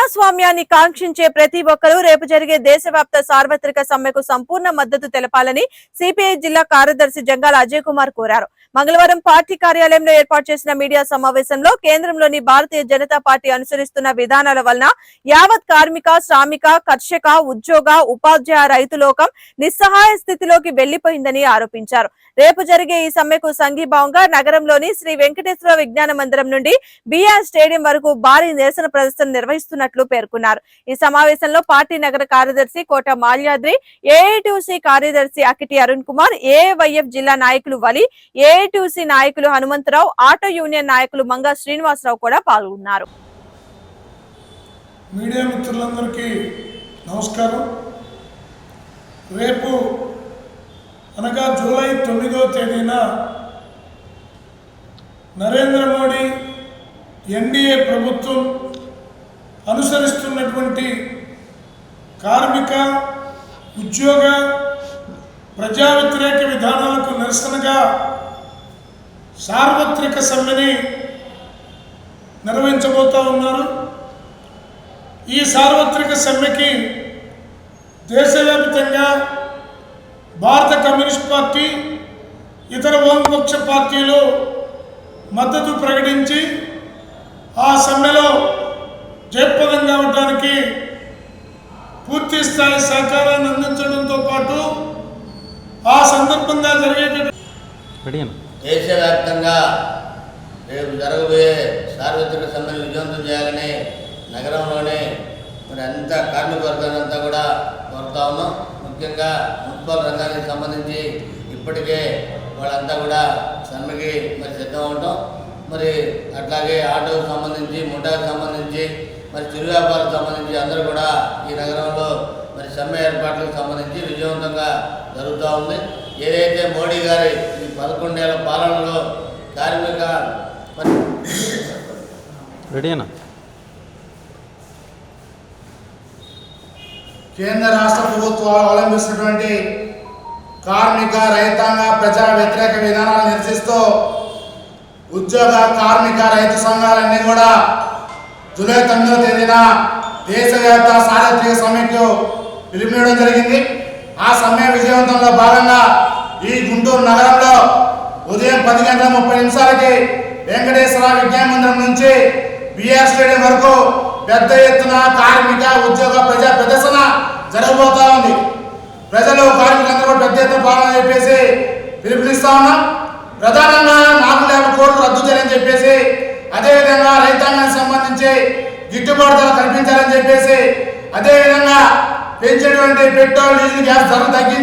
ప్రజాస్వామ్యాన్ని కాంక్షించే ప్రతి ఒక్కరూ రేపు జరిగే దేశవ్యాప్త సార్వత్రిక సమ్మెకు సంపూర్ణ మద్దతు తెలపాలని సిపిఐ జిల్లా కార్యదర్శి జంగాల అజయ్ కుమార్ కోరారు. మంగళవారం పార్టీ కార్యాలయంలో ఏర్పాటు చేసిన మీడియా సమావేశంలో కేంద్రంలోని భారతీయ జనతా పార్టీ అనుసరిస్తున్న విధానాల వలన యావత్ కార్మిక శ్రామిక కర్షక ఉద్యోగ ఉపాధ్యాయ రైతులోకం నిస్సహాయ స్థితిలోకి వెళ్ళిపోయిందని ఆరోపించారు. రేపు జరిగే ఈ సమ్మెకు సంఘీభావంగా నగరంలోని శ్రీ వెంకటేశ్వర విజ్ఞాన మందిరం నుండి బిఆర్ స్టేడియం వరకు భారీ నిరసన ప్రదర్శన చేస్తున్నట్లు పేర్కొన్నారు. ఈ సమావేశంలో పార్టీ నగర కార్యదర్శి కోట మాల్యాద్రి ఏఐటిసి కార్యదర్శి అకిటి అరుణ్ కుమార్ ఏవైఎఫ్ జిల్లా నాయకులు వలి ఏఐటిసి నాయకులు హనుమంతరావు ఆటో యూనియన్ నాయకులు మంగా శ్రీనివాసరావు కూడా పాల్గొన్నారు. మీడియా మిత్రులందరికీ నమస్కారం. రేపు అనగా జూలై తొమ్మిదవ తేదీన నరేంద్ర మోడీ ఎన్డీఏ ప్రభుత్వం అనుసరిస్తున్నటువంటి కార్మిక ఉద్యోగ ప్రజా వ్యతిరేక విధానాలకు నిరసనగా సార్వత్రిక సమ్మెని నిర్వహించబోతా ఉన్నారు. ఈ సార్వత్రిక సమ్మెకి దేశవ్యాప్తంగా భారత కమ్యూనిస్ట్ పార్టీ ఇతర వామపక్ష పార్టీలు మద్దతు ప్రకటించి ఆ సమ్మెలో జయప్రదంగా ఉండడానికి పూర్తి స్థాయి సహకారాన్ని అందించడంతో పాటు ఆ సందర్భంగా జరిగేటటువంటి దేశవ్యాప్తంగా రేపు జరగబోయే సార్వత్రిక సమ్మెను విజయవంతం చేయాలని నగరంలోనే మరి అంతా కార్మిక వర్గాన్ని అంతా కూడా కోరుతా ఉన్నాం. ముఖ్యంగా మున్సిపల్ రంగానికి సంబంధించి ఇప్పటికే వాళ్ళంతా కూడా సమ్మెకి మరి సిద్ధం ఉంటాం. మరి అట్లాగే ఆటోకు సంబంధించి ముఠాకు సంబంధించి మరి చిరు వ్యాపారకు సంబంధించి అందరూ కూడా ఈ నగరంలో మరి సమ్మె ఏర్పాట్లకు సంబంధించి విజయవంతంగా జరుగుతూ ఉంది. ఏదైతే మోడీ గారి ఈ పదకొండేళ్ళ పాలనలో కార్మిక మరి రెడీ అన్న కేంద్ర రాష్ట్ర ప్రభుత్వాలు అవలంబిస్తున్నటువంటి కార్మిక రైతాంగ ప్రజా వ్యతిరేక విధానాలు నిరసిస్తూ ఉద్యోగ కార్మిక రైతు సంఘాలన్నీ కూడా జూలై తొమ్మిదవ తేదీన దేశవ్యాప్త సార్వత్రిక సమ్మెకు పిలుపునివ్వడం జరిగింది. ఆ సమ్మె విజయవంతంలో భాగంగా ఈ గుంటూరు నగరంలో ఉదయం పది గంటల ముప్పై నిమిషాలకి వెంకటేశ్వర విజ్ఞాన మందిరం నుంచి బిఆర్ స్టేడియం వరకు పెద్ద ఎత్తున కార్మిక ఉద్యోగ ప్రజా ప్రదర్శన జరగబోతా ఉంది. ప్రజలు కార్మికులందరూ పెద్ద ఎత్తున పాలన చెప్పేసి పిలుపునిస్తా ఉన్నాం. ప్రధానంగా నాలుగు యాభై కోట్లు రద్దు చేయని చెప్పేసి అదేవిధంగా గిట్టుబాటు ధర కల్పించాలని చెప్పేసి అదేవిధంగా పెంచేటువంటి పెట్రోల్ డీజిల్ గ్యాస్ ధర తగ్గించాలి